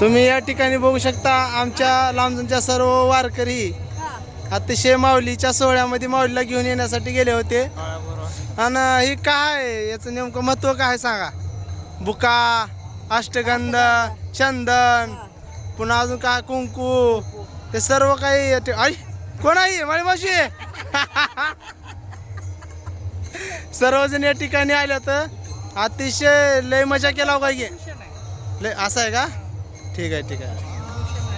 तुम्ही या ठिकाणी बघू शकता आमच्या लांबजूनच्या सर्व वारकरी अतिशय माऊलीच्या सोहळ्यामध्ये माऊलीला घेऊन येण्यासाठी गेले होते. आणि ही काय? याचं नेमकं महत्त्व काय सांगा? बुका अष्टगंध चंदन पुन्हा अजून काय? कुंकू ते सर्व काही आई कोण आहे? आहे? सर्वजण या ठिकाणी आले तर अतिशय लय मजा केला हो काय की लय असं आहे का? ठीक आहे ठीक आहे.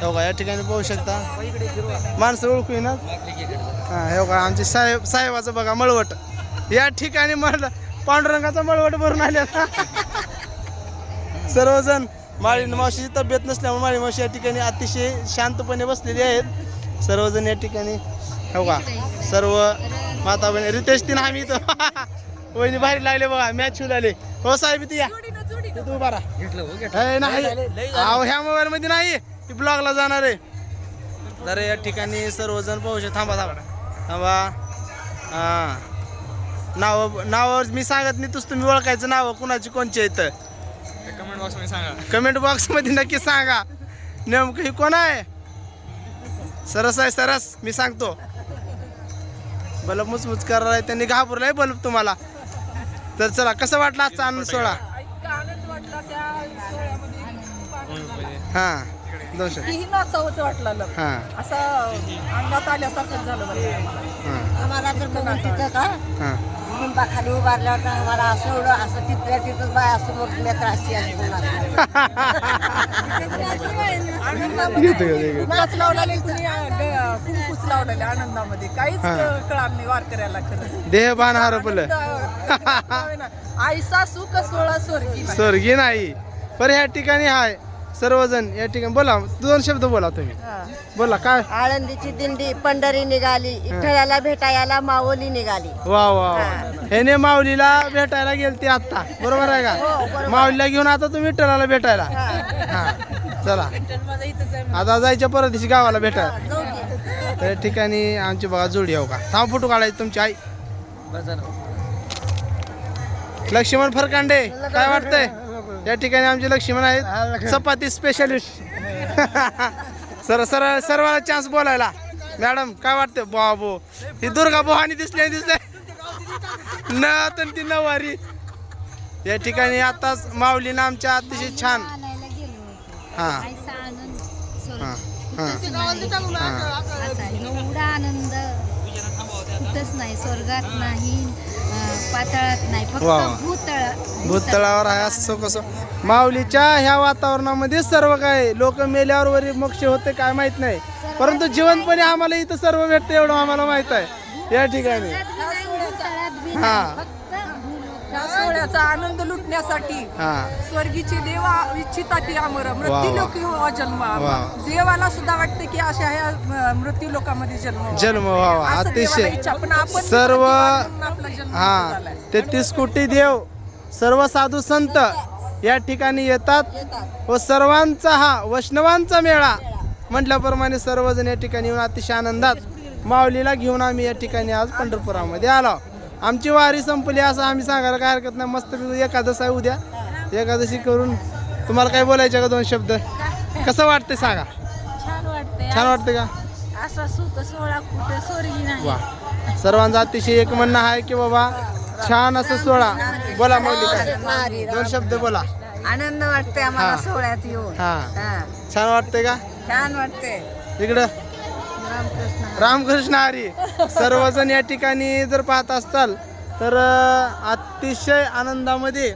हो का या ठिकाणी पाहू शकता. माणसं ओळखू ना? हा हो का आमची साहेब साहेबाचं बघा मळवट. या ठिकाणी मळ पांडुरंगाचा मळवट भरून आले सर्वजण माळी मावशीची तब्येत नसल्यामुळे माळी मावशी या ठिकाणी अतिशय शांतपणे बसलेली आहेत. सर्वजण या ठिकाणी हो का सर्व माता बहिणी रितेश तीन आम्ही इथं. वहिनी बाहेर लागले बघा मॅच होऊ लागले. हो साहेब इथे या. इथं उभा राहा. हे नाही. अहो ह्या मोबाईल मध्ये नाही. ब्लॉगला जाणार आहे. तर या ठिकाणी सर्वजण पाहू शकता. थांबा थांबा. थांबा. हा. नाव नावावर मी सांगत नाही तुझ तुम्ही ओळखायचं नाव कुणाची कोणची आहेत. कमेंट बॉक्समध्ये सांगा. कमेंट बॉक्समध्ये नक्की सांगा. नेमकं ही कोण आहे? सरस आहे सरस. मी सांगतो. बल्ब मुचमुच करायला त्यांनी घाबरलाय बल्ब तुम्हाला. तर चला कसं वाटलं आजचा आनंद सोहळा? हा. दोनशे. नाचावंच वाटलं हा. असं अंगात आल्यासारखं झालं मला हा. आम्हाला तर बघून तिथं का हा. खाली उभारल्यावर तर आम्हाला असं एवढं असं तिथल्या तिथंच बाय असं मोठं लेकर असते अशी आनंदामध्ये घेतो, घेतो, घेतो. नाच लावलेले कुणी अं, ग- कुंकूच लावलेले आनंदामध्ये. काहीच. क- कळालं नाही वारकऱ्याला खरं. देहभान हरपलं. आईसा सुख सोळा स्वर्गी नाही. स्वर्गी नाही. पण या ठिकाणी हाय. सर्वजण या ठिकाणी बोला दोन शब्द बोला तुम्ही. हा. बोला काय? आळंदीची दिंडी पंढरी निघाली इठ्ठलाला भेटायला मावली निघाली. वा वा वा. ह्याने माऊलीला भेटायला गेलते आता बरोबर आहे का? माऊलीला घेऊन आता तुम्ही विठ्ठलाला भेटायला. हा. चला. आता जायच्या परत दिवशी गावाला भेटायला. त्या ठिकाणी आमची बघा जोडी हो का? थांब फोटो काढायची तुमची आई. लक्ष्मण फरकांडे काय वाटतंय? या ठिकाणी आमचे लक्ष्मण आहेत. चपाती स्पेशलिस्ट सर सर सर्वांना चान्स बोलायला. मॅडम काय वाटतंय? बाबो ही दुर्गा बोहानी दिसली दिसले. न तर ती नवारी या ठिकाणी आताच माऊलीनं आमच्या अतिशय छान. हा. हा. हा. एवढा आनंद. कुठंच नाही स्वर्गात नाही अं, पाताळात नाही फक्त वा वा. भूतळ भूतळावर आहे असं कसं? माऊलीच्या ह्या वातावरणामध्ये सर्व काय? लोक मेल्यावर वरी मोक्ष होते काय माहीत नाही. परंतु जिवंतपणे आम्हाला इथं सर्व भेटतं एवढं आम्हाला माहीत आहे. या ठिकाणी. हा. त्या सोहळ्याचा आनंद लुटण्यासाठी स्वर्गीची देवा इच्छिता ती अमर. मृत्यू लोकी हो जन्म. देवाला सुद्धा वाटते की अशा ह्या मृत्यू लोकांमध्ये जन्म व्हावा. जन्म व्हावा. अतिशय. सर्व हा. तेहतीस कोटी देव सर्व साधू संत या ठिकाणी येतात. व सर्वांचा हा वैष्णवांचा मेळा म्हटल्याप्रमाणे सर्वजण या ठिकाणी येऊन अतिशय आनंदात माऊलीला घेऊन आम्ही या ठिकाणी आज पंढरपुरामध्ये आलो आमची वारी संपली असं आम्ही सांगायला काय हरकत नाही. मस्त एकादश आहे उद्या. एकादशी करून तुम्हाला काय बोलायचं का दोन शब्द? कसं वाटतंय सांगा. छान वाटतंय. छान वाटतं का? असा सुख सोहळा कुठं स्वर्गी नाही. वा. सर्वांचं अतिशय एक म्हणणं आहे की बाबा छान असं सोळा बोला काय दोन शब्द बोला. आनंद वाटते. आम्हाला सोहळ्यात येऊन. हा. छान वाटतंय का? छान वाटते इकडं. रामकृष्ण हरी. सर्वजण या ठिकाणी जर पाहत असाल तर अतिशय आनंदामध्ये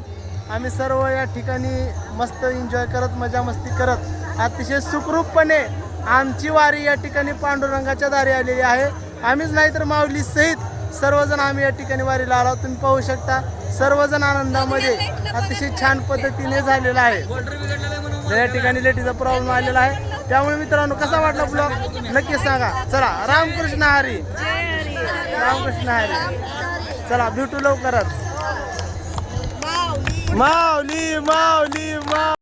आम्ही सर्व या ठिकाणी मस्त एन्जॉय करत मजा मस्ती करत अतिशय सुखरूपपणे आमची वारी या ठिकाणी पांडुरंगाच्या दारी आलेली आहे. आम्हीच नाही तर माऊली सहित सर्वजण आम्ही या ठिकाणी वारीला आलो. तुम्ही पाहू शकता सर्वजण आनंदामध्ये अतिशय छान पद्धतीने झालेला आहे. या ठिकाणी लेटीचा प्रॉब्लेम आलेला आहे. त्यामुळे मित्रांनो कसा वाटला ब्लॉग नक्की सांगा. चला रामकृष्ण हरी. रामकृष्ण हरी. चला भेटू लवकरच. माऊली माऊली माऊली.